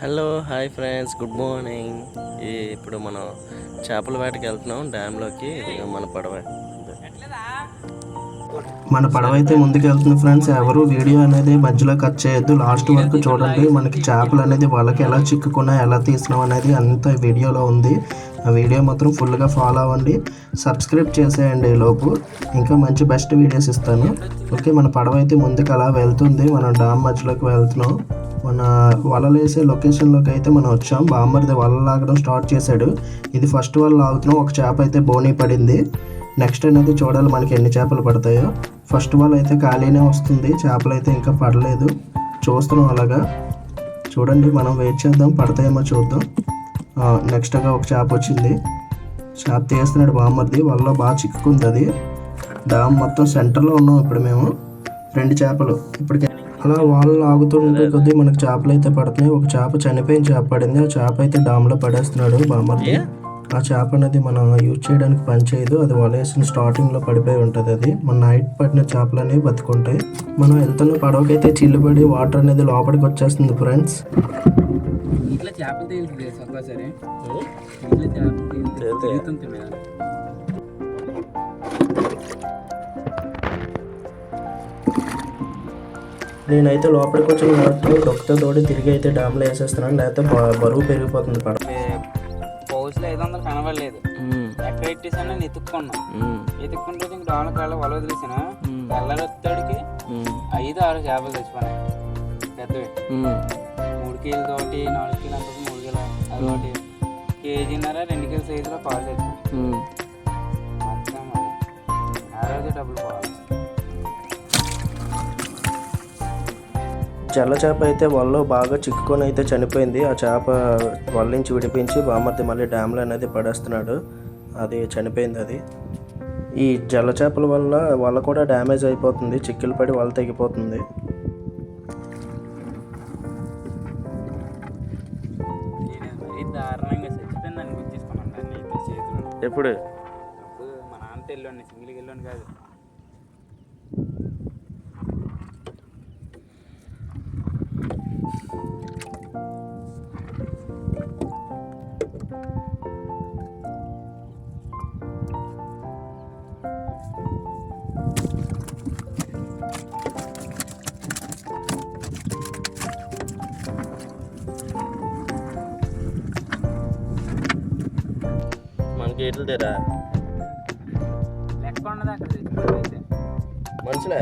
Hello hi friends good morning. ఈ ఇప్పుడు మనం చేపల వేటకి వెళ్తున్నాం డ్యామ్లోకి మన పడవ. మన పడవ అయితే ముందుకు వెళ్తుంది ఫ్రెండ్స్. ఎవరు వీడియో అనేది మధ్యలో కట్ చేయొద్దు. లాస్ట్ వరకు చూడండి. మనకి చేపలు అనేది వాళ్ళకి ఎలా చిక్కుకున్నా ఎలా తీసినాం అనేది అంత వీడియోలో ఉంది. ఆ వీడియో మాత్రం ఫుల్గా ఫాలో అవ్వండి. సబ్స్క్రైబ్ చేసేయండి లోపు. ఇంకా మంచి బెస్ట్ వీడియోస్ ఇస్తాను. ఓకే మన పడవ అయితే ముందుకు అలా వెళ్తుంది. మనం డామ్ మధ్యలోకి వెళ్తున్నాం. మన వలలు వేసే లొకేషన్లోకి అయితే మనం వచ్చాం. బామ్మర్ది వల లాగడం స్టార్ట్ చేశాడు. ఇది ఫస్ట్ వల్ల లాగుతున్నాం. ఒక చేప అయితే బోనీ పడింది. నెక్స్ట్ అనేది చూడాలి మనకి ఎన్ని చేపలు పడతాయో. ఫస్ట్ వాళ్ళు అయితే ఖాళీనే వస్తుంది. చేపలు అయితే ఇంకా పడలేదు. చూస్తున్నాం అలాగా. చూడండి మనం వెయిట్ చేద్దాం. పడతాయేమో చూద్దాం. నెక్స్ట్గా ఒక చేప వచ్చింది. చేప తీస్తున్నాడు బామ్మర్ది వాళ్ళలో బాగా చిక్కుకుంది అది. డామ్ మొత్తం సెంటర్లో ఉన్నాం ఇప్పుడు మేము. రెండు చేపలు ఇప్పటికే అలా వాళ్ళు ఆగుతుంటే కొద్దీ మనకు చేపలు అయితే పడుతున్నాయి. ఒక చేప చనిపోయిన చేప పడింది. ఆ చేప అయితే డామ్లో పడేస్తున్నాడు బామ్మర్ది ఆ చేప అనేది మనం యూజ్ చేయడానికి పనిచేయదు అది వలేసిన స్టార్టింగ్లో పడిపోయి ఉంటది అది. మన నైట్ పడిన చేపలు అనేవి బతుకుంటాయి. మనం వెళ్తున్న పడవకైతే చిల్లుపడి వాటర్ అనేది లోపలికి వచ్చేస్తుంది ఫ్రెండ్స్ ఇట్లా చేపలు నేనైతే లోపలికి వచ్చిన వాటిలో డొక్కతో తోడి తిరిగి అయితే డామ్లో వేసేస్తున్నాను. లేకపోతే బరువు పెరిగిపోతుంది పడవ పౌచ్లో ఐదు వందలు కనబడలేదు. ఎక్కడ పెట్టేసాను నేను ఎత్తుక్కున్నాను ఎత్తుక్కుంటే ఇంక డోళ్ళ కాళ్ళ వల వదిలేసాను తెల్లరొత్తడికి ఐదు ఆరు చేపలు తెచ్చిపోయినాయి పెద్దవి. మూడు కేజీల తోటి నాలుగు కేజీలు అంత మూడు కేజీల అదొకటి కేజీన్నర రెండు కేజీ సైజులో పాలు మొత్తం ఆ రోజు డబ్బులు పోవాలి. జల్ల చేప అయితే వలలో బాగా చిక్కుకొని అయితే చనిపోయింది. ఆ చేప వల నుంచి విడిపించి బామర్ది మళ్ళీ డ్యామ్లో అనేది పడేస్తున్నాడు. అది చనిపోయింది అది. ఈ జల్ల చేపల వల్ల వల కూడా డ్యామేజ్ అయిపోతుంది. చిక్కులు పడి వల తెగిపోతుంది. ఎప్పుడు? మా నాన్నతో వెళ్ళండి సింగిల్కి వెళ్ళండి కాదు. మనకి ఎట్లు తెరా లెక్క ఉండదు అక్కడ. మనుషులే?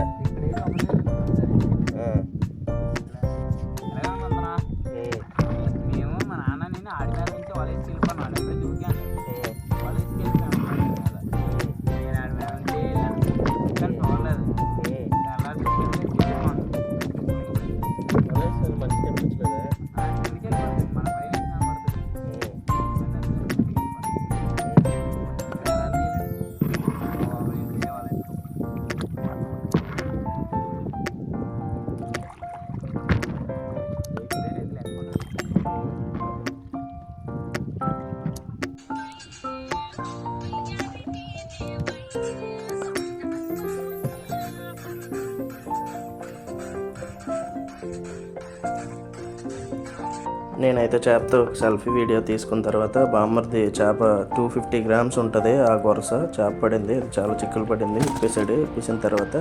నేనైతే చేపతో ఒక సెల్ఫీ వీడియో తీసుకున్న తర్వాత బామ్మర్ది చేప టూ ఫిఫ్టీ గ్రామ్స్ ఉంటుంది ఆ గొరస చేప పడింది అది చాలా చిక్కులు పడింది ఇప్పేసాడు ఇప్పేసిన తర్వాత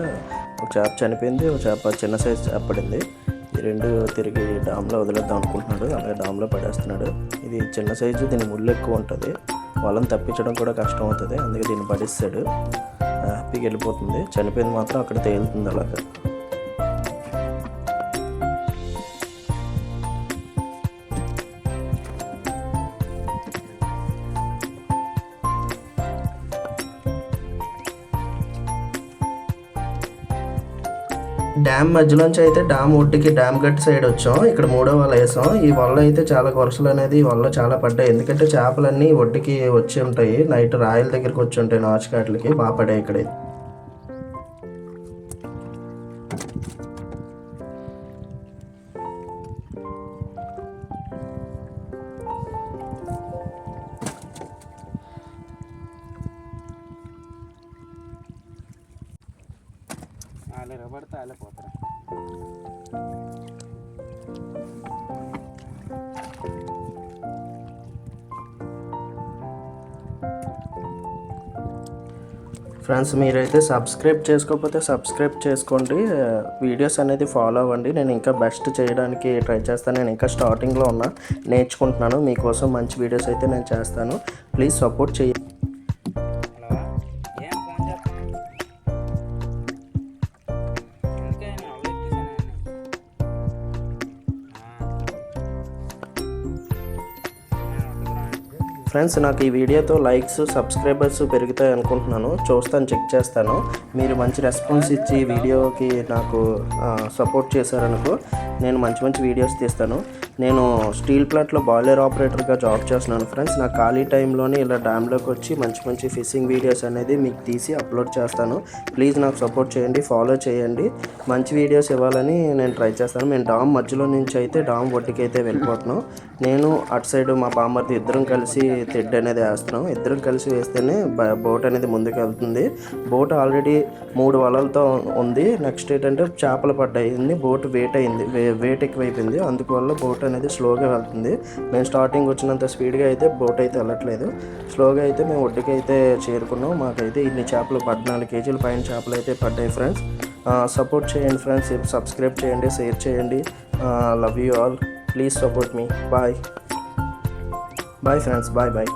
ఒక చేప చనిపోయింది ఒక చేప చిన్న సైజ్ చేప పడింది. ఈ రెండు తిరిగి డామ్లో వదిలేద్దాం అనుకుంటున్నాడు అలాగే డామ్లో పడేస్తున్నాడు. ఇది చిన్న సైజు దీని ముళ్ళు ఎక్కువ ఉంటుంది వాళ్ళని తప్పించడం కూడా కష్టం అవుతుంది అందుకే దీన్ని పడిస్తాడు. హ్యాపీగా వెళ్ళిపోతుంది చనిపోయింది మాత్రం అక్కడ తేలుతుంది అలాగా. డ్యామ్ మధ్యలోంచి అయితే డ్యామ్ ఒడ్డుకి డ్యామ్ గట్టి సైడ్ వచ్చాం. ఇక్కడ మూడో వల వేసాం. ఈ వల్ల అయితే చాలా గొరసలు అనేది ఈ వల్ల చాలా పడ్డాయి. ఎందుకంటే చేపలన్నీ ఒడ్డుకి వచ్చి ఉంటాయి. నైట్ రాయల దగ్గరికి వచ్చి ఉంటాయి నాచుకాట్లకి. బాగా పడాయి కాయల ఫ్రెండ్స్ మీరైతే సబ్స్క్రైబ్ చేసుకోకపోతే సబ్స్క్రైబ్ చేసుకోండి. వీడియోస్ అనేది ఫాలో అవ్వండి. నేను ఇంకా బెస్ట్ చేయడానికి ట్రై చేస్తాను. నేను ఇంకా స్టార్టింగ్లో ఉన్నా నేర్చుకుంటున్నాను. మీకోసం మంచి వీడియోస్ అయితే నేను చేస్తాను. ప్లీజ్ సపోర్ట్ చేయండి ఫ్రెండ్స్ నాకు ఈ వీడియోతో లైక్స్ సబ్స్క్రైబర్స్ పెరుగుతాయి అనుకుంటున్నాను. చూస్తాను చెక్ చేస్తాను. మీరు మంచి రెస్పాన్స్ ఇచ్చి వీడియోకి నాకు సపోర్ట్ చేశారనుకో నేను మంచి మంచి వీడియోస్ తీస్తాను. నేను స్టీల్ ప్లాంట్లో బాయిలర్ ఆపరేటర్గా జాబ్ చేస్తున్నాను ఫ్రెండ్స్. నా ఖాళీ టైంలోనే ఇలా డ్యామ్లోకి వచ్చి మంచి మంచి ఫిషింగ్ వీడియోస్ అనేది మీకు తీసి అప్లోడ్ చేస్తాను. ప్లీజ్ నాకు సపోర్ట్ చేయండి ఫాలో చేయండి. మంచి వీడియోస్ ఇవ్వాలని నేను ట్రై చేస్తాను. మేము డామ్ మధ్యలో నుంచి అయితే డామ్ ఒడ్డుకి అయితే వెళ్ళిపోతున్నాం. నేను అటు సైడ్ మా బామ్మర్ది ఇద్దరం కలిసి తెడ్డు అనేది వేస్తున్నాం. ఇద్దరం కలిసి వేస్తేనే బోట్ అనేది ముందుకు వెళ్తుంది. బోట్ ఆల్రెడీ మూడు వలలతో ఉంది. నెక్స్ట్ ఏంటంటే చేపలు పడ్డాయి. బోట్ వెయిట్ అయింది వే- వెయిట్ ఎక్కువైపోయింది అందువల్ల బోట్ అనేది స్లోగా వెళ్తుంది. మేము స్టార్టింగ్ వచ్చినంత స్పీడ్గా అయితే బోట్ అయితే వెళ్ళట్లేదు. స్లోగా అయితే మేము ఒడ్డుకి అయితే చేరుకున్నాం. మాకైతే ఇన్ని చేపలు పద్నాలుగు కేజీల పైన చేపలు అయితే పడ్డాయి ఫ్రెండ్స్ సపోర్ట్ చేయండి ఫ్రెండ్స్ సబ్స్క్రైబ్ చేయండి షేర్ చేయండి. Love you all please support me bye bye friends bye bye